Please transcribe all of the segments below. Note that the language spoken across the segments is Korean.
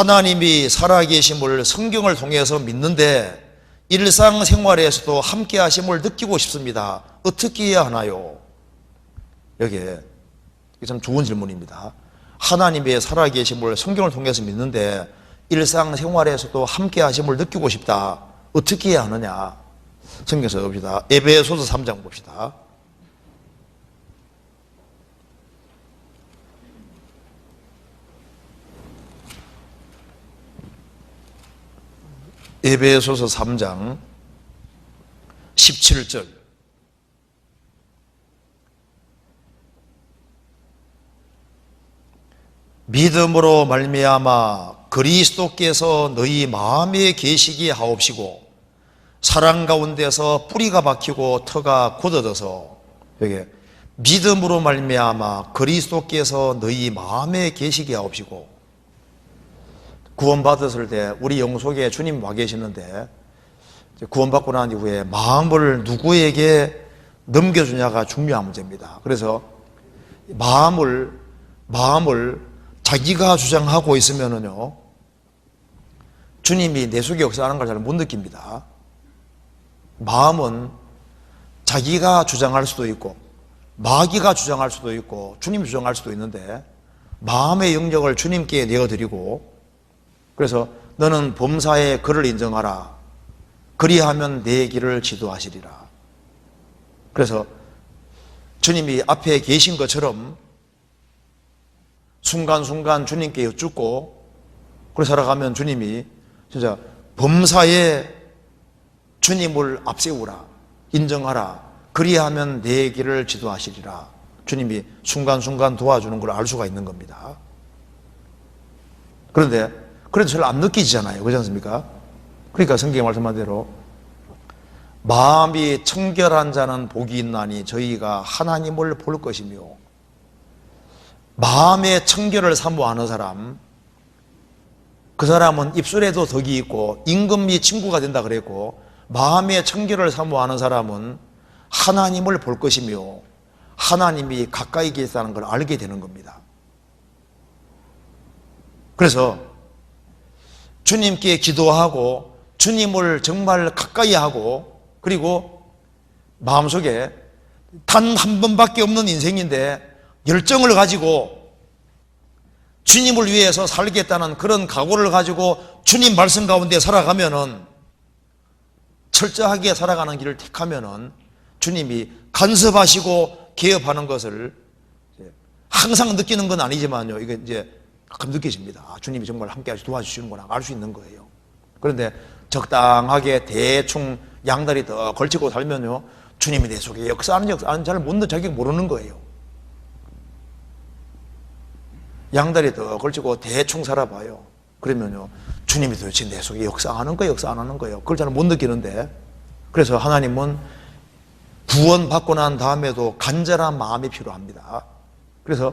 하나님이 살아계심을 성경을 통해서 믿는데 일상생활에서도 함께 하심을 느끼고 싶습니다. 어떻게 해야 하나요? 여기에 이게 참 좋은 질문입니다. 하나님의 살아계심을 성경을 통해서 믿는데 일상생활에서도 함께 하심을 느끼고 싶다. 어떻게 해야 하느냐? 성경에서 봅시다. 에베소서 3장 봅시다. 에베소서 3장 17절. 믿음으로 말미암아 그리스도께서 너희 마음에 계시게 하옵시고 사랑 가운데서 뿌리가 박히고 터가 굳어져서 여기 믿음으로 말미암아 그리스도께서 너희 마음에 계시게 하옵시고 구원받았을 때 우리 영 속에 주님 와 계시는데 구원받고 난 이후에 마음을 누구에게 넘겨주냐가 중요한 문제입니다. 그래서 마음을 마음을 자기가 주장하고 있으면은요 주님이 내 속에 역사하는 걸 잘 못 느낍니다. 마음은 자기가 주장할 수도 있고 마귀가 주장할 수도 있고 주님이 주장할 수도 있는데 마음의 영역을 주님께 내어드리고 그래서 너는 범사의 그를 인정하라. 그리하면 내 길을 지도하시리라. 그래서 주님이 앞에 계신 것처럼 순간순간 주님께 여쭙고 그래 살아가면 주님이 진짜 범사에 주님을 앞세우라. 인정하라. 그리하면 내 길을 지도하시리라. 주님이 순간순간 도와주는 걸 알 수가 있는 겁니다. 그런데 그래도 잘안 느끼지잖아요. 그렇지 않습니까? 그러니까 성경에 말씀한 대로 마음이 청결한 자는 복이 있나니 저희가 하나님을 볼 것이며 마음의 청결을 사모하는 사람 그 사람은 입술에도 덕이 있고 임금이 친구가 된다 그랬고 마음의 청결을 사모하는 사람은 하나님을 볼 것이며 하나님이 가까이 계시다는 걸 알게 되는 겁니다. 그래서 주님께 기도하고 주님을 정말 가까이 하고 그리고 마음속에 단 한 번밖에 없는 인생인데 열정을 가지고 주님을 위해서 살겠다는 그런 각오를 가지고 주님 말씀 가운데 살아가면은 철저하게 살아가는 길을 택하면은 주님이 간섭하시고 개업하는 것을 항상 느끼는 건 아니지만요. 이게 이제 가끔 느껴집니다. 아, 주님이 정말 함께 도와주시는구나 알 수 있는 거예요. 그런데 적당하게 대충 양다리 더 걸치고 살면요. 주님이 내 속에 역사하는 역사는 잘 못, 자기 모르는 거예요. 양다리 더 걸치고 대충 살아봐요. 그러면요. 주님이 도대체 내 속에 역사하는 거예요, 역사 안 하는 거예요. 그걸 잘 못 느끼는데. 그래서 하나님은 구원받고 난 다음에도 간절한 마음이 필요합니다. 그래서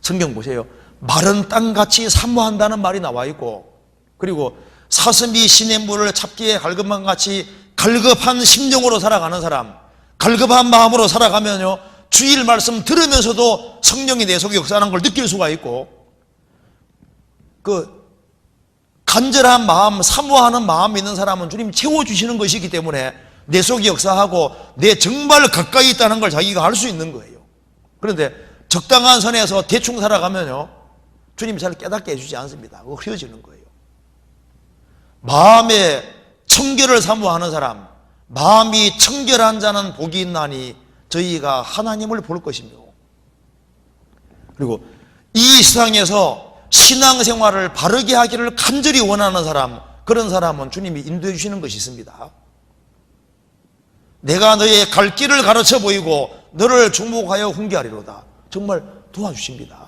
성경 보세요. 마른 땅같이 사모한다는 말이 나와 있고, 그리고 사슴이 시냇물을 잡기에 갈급한 같이 갈급한 심령으로 살아가는 사람, 갈급한 마음으로 살아가면요, 주일 말씀 들으면서도 성령이 내 속에 역사하는 걸 느낄 수가 있고, 그 간절한 마음, 사모하는 마음 있는 사람은 주님 채워주시는 것이기 때문에 내 속에 역사하고 내 정말 가까이 있다는 걸 자기가 알 수 있는 거예요. 그런데 적당한 선에서 대충 살아가면요, 주님이 잘 깨닫게 해주지 않습니다. 흐려지는 거예요. 마음에 청결을 사모하는 사람, 마음이 청결한 자는 복이 있나니 저희가 하나님을 볼 것이며, 그리고 이 세상에서 신앙생활을 바르게 하기를 간절히 원하는 사람, 그런 사람은 주님이 인도해 주시는 것이 있습니다. 내가 너의 갈 길을 가르쳐 보이고 너를 주목하여 훈계하리로다. 정말 도와주십니다.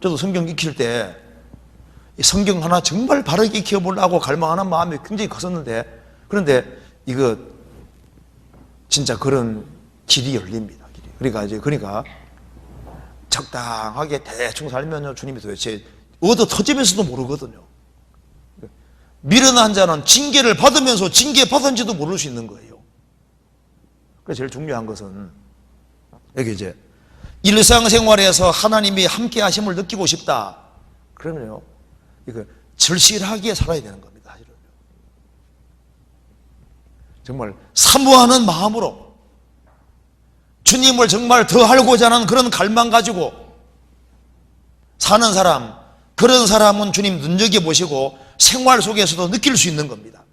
저도 성경 익힐 때 성경 하나 정말 바르게 익혀보려고 갈망하는 마음이 굉장히 컸었는데 그런데 이거 진짜 그런 길이 열립니다. 길이. 그러니까 이제 그러니까 적당하게 대충 살면요 주님이 도대체 얻어 터지면서도 모르거든요. 미련한 자는 징계를 받으면서 징계 받은지도 모를 수 있는 거예요. 그래서 제일 중요한 것은 여기 이제 일상생활에서 하나님이 함께 하심을 느끼고 싶다. 그러면요, 이거 절실하게 살아야 되는 겁니다. 사실은요. 정말 사모하는 마음으로 주님을 정말 더 알고자 하는 그런 갈망 가지고 사는 사람, 그런 사람은 주님 눈여겨 보시고 생활 속에서도 느낄 수 있는 겁니다.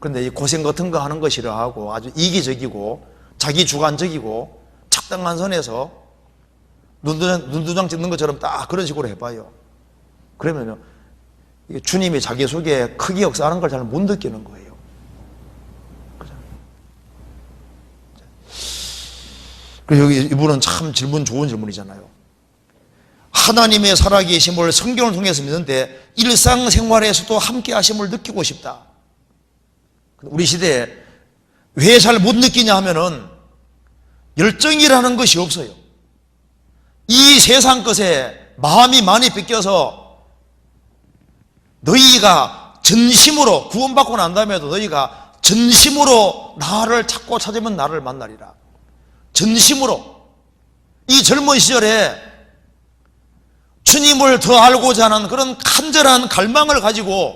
그런데 이 고생 같은 거 하는 거 싫어하고 아주 이기적이고 자기 주관적이고 착당한 선에서 눈두장, 눈두장 찍는 것처럼 딱 그런 식으로 해봐요. 그러면요, 이게 주님이 자기 속에 크게 역사하는 걸 잘 못 느끼는 거예요. 그리고 여기 이분은 참 질문 좋은 질문이잖아요. 하나님의 살아계심을 성경을 통해서 믿는데 일상생활에서도 함께 하심을 느끼고 싶다. 우리 시대에 왜 잘 못 느끼냐 하면은 열정이라는 것이 없어요. 이 세상 것에 마음이 많이 뺏겨서 너희가 전심으로 구원받고 난 다음에도 너희가 전심으로 나를 찾고 찾으면 나를 만나리라. 전심으로 이 젊은 시절에 주님을 더 알고자 하는 그런 간절한 갈망을 가지고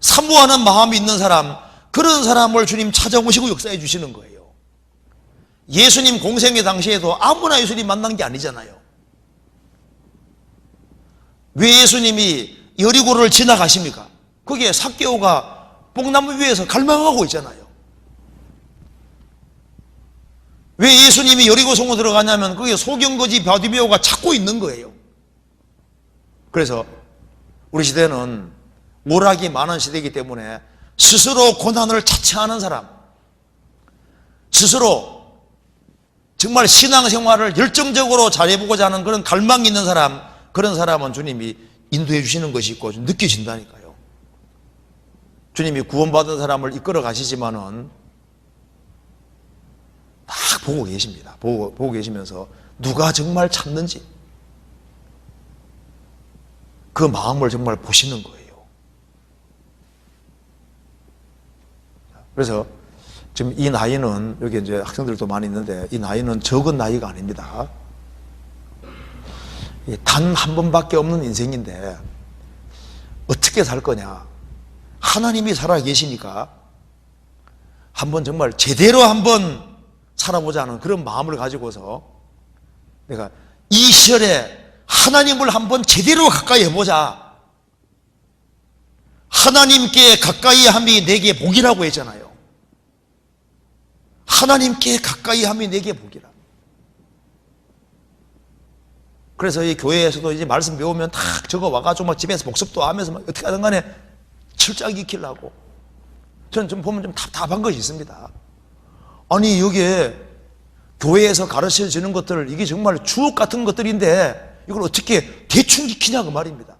사모하는 마음이 있는 사람, 그런 사람을 주님 찾아오시고 역사해 주시는 거예요. 예수님 공생의 당시에도 아무나 예수님 만난 게 아니잖아요. 왜 예수님이 여리고를 지나가십니까? 거기에 삭개오가 뽕나무 위에서 갈망하고 있잖아요. 왜 예수님이 여리고 성으로 들어가냐면 거기에 소경거지 바디메오가 찾고 있는 거예요. 그래서 우리 시대는 오락이 많은 시대이기 때문에 스스로 고난을 자처하는 사람, 스스로 정말 신앙생활을 열정적으로 잘해보고자 하는 그런 갈망이 있는 사람, 그런 사람은 주님이 인도해 주시는 것이 있고 느껴진다니까요. 주님이 구원받은 사람을 이끌어 가시지만은 딱 보고 계십니다. 보고, 보고 계시면서 누가 정말 참는지 그 마음을 정말 보시는 거예요. 그래서 지금 이 나이는 여기 이제 학생들도 많이 있는데 이 나이는 적은 나이가 아닙니다. 단 한 번밖에 없는 인생인데 어떻게 살 거냐? 하나님이 살아 계시니까 한번 정말 제대로 한번 살아보자는 그런 마음을 가지고서 내가 이 시절에 하나님을 한번 제대로 가까이 해보자. 하나님께 가까이 함이 내게 복이라고 했잖아요. 하나님께 가까이 함이 내게 복이라. 그래서 이 교회에서도 이제 말씀 배우면 탁 적어 와가지고 막 집에서 복습도 하면서 막 어떻게 하든 간에 철저하게 익히려고. 저는 좀 보면 좀 답답한 것이 있습니다. 아니, 여기에 교회에서 가르쳐 주는 것들, 이게 정말 주옥 같은 것들인데, 이걸 어떻게 대충 익히냐, 그 말입니다.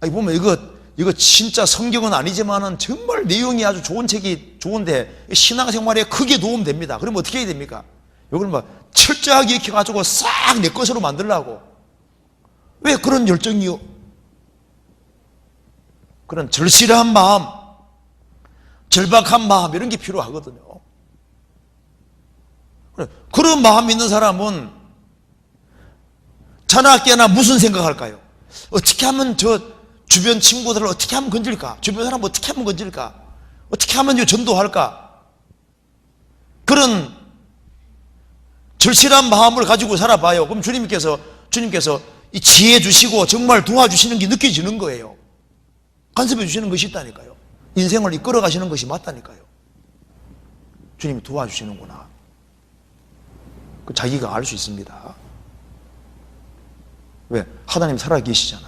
아니, 보면 이거, 이거 진짜 성경은 아니지만은 정말 내용이 아주 좋은 책이 좋은데, 신앙생활에 크게 도움됩니다. 그러면 어떻게 해야 됩니까? 이걸 막 철저하게 익혀가지고 싹 내 것으로 만들라고. 왜 그런 열정이요? 그런 절실한 마음, 절박한 마음, 이런 게 필요하거든요. 그런 마음 있는 사람은 자나 깨나 무슨 생각할까요? 어떻게 하면 저 주변 친구들을 어떻게 하면 건질까? 주변 사람 어떻게 하면 건질까? 어떻게 하면 전도할까? 그런 절실한 마음을 가지고 살아봐요. 그럼 주님께서 주님께서 이 지혜 주시고 정말 도와주시는 게 느껴지는 거예요. 간섭해 주시는 것이 있다니까요. 인생을 이끌어 가시는 것이 맞다니까요. 주님이 도와주시는구나. 그 자기가 알 수 있습니다. 왜? 하나님 살아 계시잖아요.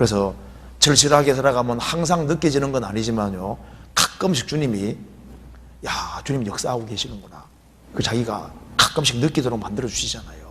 그래서 절실하게 살아가면 항상 느껴지는 건 아니지만요. 가끔씩 주님이 야, 주님 역사하고 계시는구나. 그 자기가 가끔씩 느끼도록 만들어 주시잖아요.